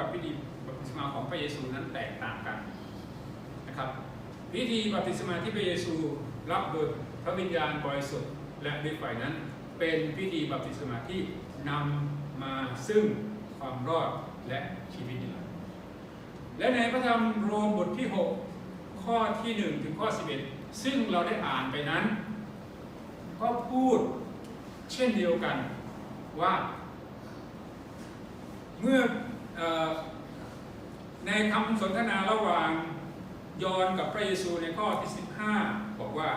กับพิธีบัพติศมาของพระเยซูนั้นแตกต่างกันนะครับพิธีบัพติศมาที่พระเยซูรับโดยพระวิญญาณบริสุทธิ์และด้วยไฟนั้นเป็นพิธีบัพติศมาที่นำมาซึ่งความรอดและชีวิตนิรันดร์และในพระธรรมโรมบทที่ 6 ข้อที่ 1 ถึงข้อ 11 ซึ่งเราได้อ่านไปนั้น ก็พูดเช่นเดียวกันว่า เมื่อ ในคำสนทนาระหว่างยอนกับพระเยซูในข้อที่ 15 บอกว่า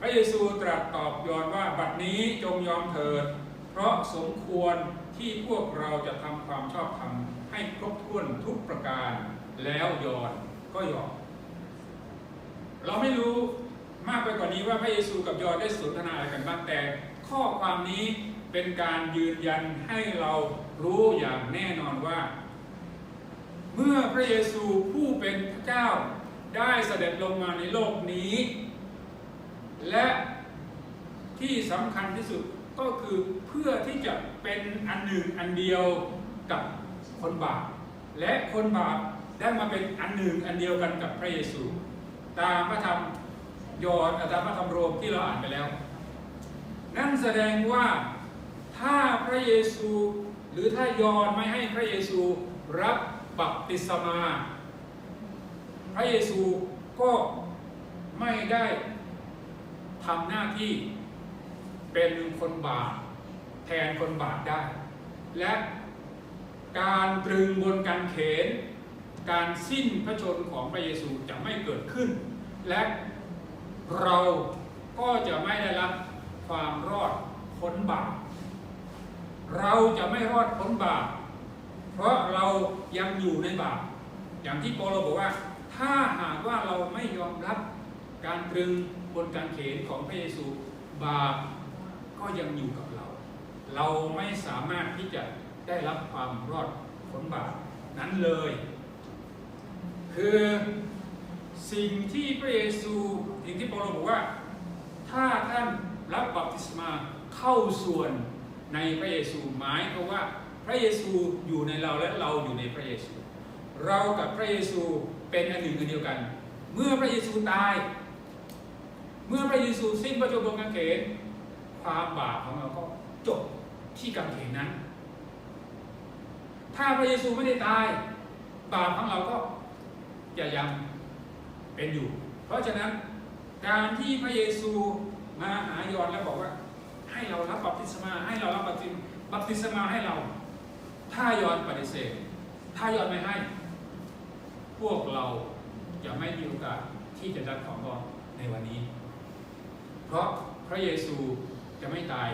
พระเยซูตรัสตอบยอนว่าบัดนี้จงยอมเถิด เพราะสมควรที่พวกเราจะทำความชอบธรรมให้ครบถ้วนทุกประการแล้วยอนก็ยอมเราไม่รู้ มากไปกว่านี้ว่าพระเยซูกับยอห์นได้สนทนาอะไรกันบ้างแต่ ข้อความนี้เป็นการยืนยันให้เรารู้อย่างแน่นอนว่า เมื่อพระเยซูผู้เป็นพระเจ้าได้เสด็จลงมาในโลกนี้ และที่สำคัญที่สุดก็คือเพื่อที่จะเป็นอันหนึ่งอันเดียวกับคนบาปและคนบาปได้มาเป็นอันหนึ่งอันเดียวกันกับพระเยซู ตามพระธรรม ยอห์นตามพระธรรมโรมที่เราอ่านไปแล้ว นั่นแสดงว่าถ้าพระเยซู หรือถ้ายอนไม่ให้พระเยซูรับบัพติศมา พระเยซูก็ไม่ได้ทำหน้าที่เป็นคนบาปแทนคนบาปได้ และการตรึงบนการเขน การสิ้นพระชนของพระเยซูจะไม่เกิดขึ้น และ เราก็จะไม่ได้รับความรอดพ้นบาปเราจะไม่รอดพ้นบาปเพราะเรายังอยู่ในบาปอย่างที่โปโลบอกว่า ถ้าหากว่าเราไม่ยอมรับการตรึงบนการเขนของพระเยซูบาปก็ยังอยู่กับเรา เราไม่สามารถที่จะได้รับความรอดพ้นบาปนั้นเลย คือ สิ่งที่พระเยซูสิ่งที่เปาโลบอกว่า ถ้าท่านรับบัพติศมาเข้าส่วนในพระเยซูหมายความว่าพระเยซูอยู่ในเราและเราอยู่ในพระเยซู เรากับพระเยซูเป็นอันหนึ่งอันเดียวกัน เมื่อพระเยซูตาย เมื่อพระเยซูสิ้นพระชนม์บนกางเขนความบาปของเราก็จบที่กางเขนนั้น ถ้าพระเยซูไม่ได้ตาย บาปของเราก็จะยัง เป็นอยู่ เพราะฉะนั้นการที่พระเยซูมาหายอนแล้วบอกว่า ให้เรารับบัพติศมาให้เรารับบัพติศบัพติศมาให้เรา ถ้ายอนปฏิเสธ ถ้ายอนไม่ให้ พวกเราจะไม่มีโอกาสที่จะรับของรอในวันนี้ เพราะพระเยซูจะไม่ตาย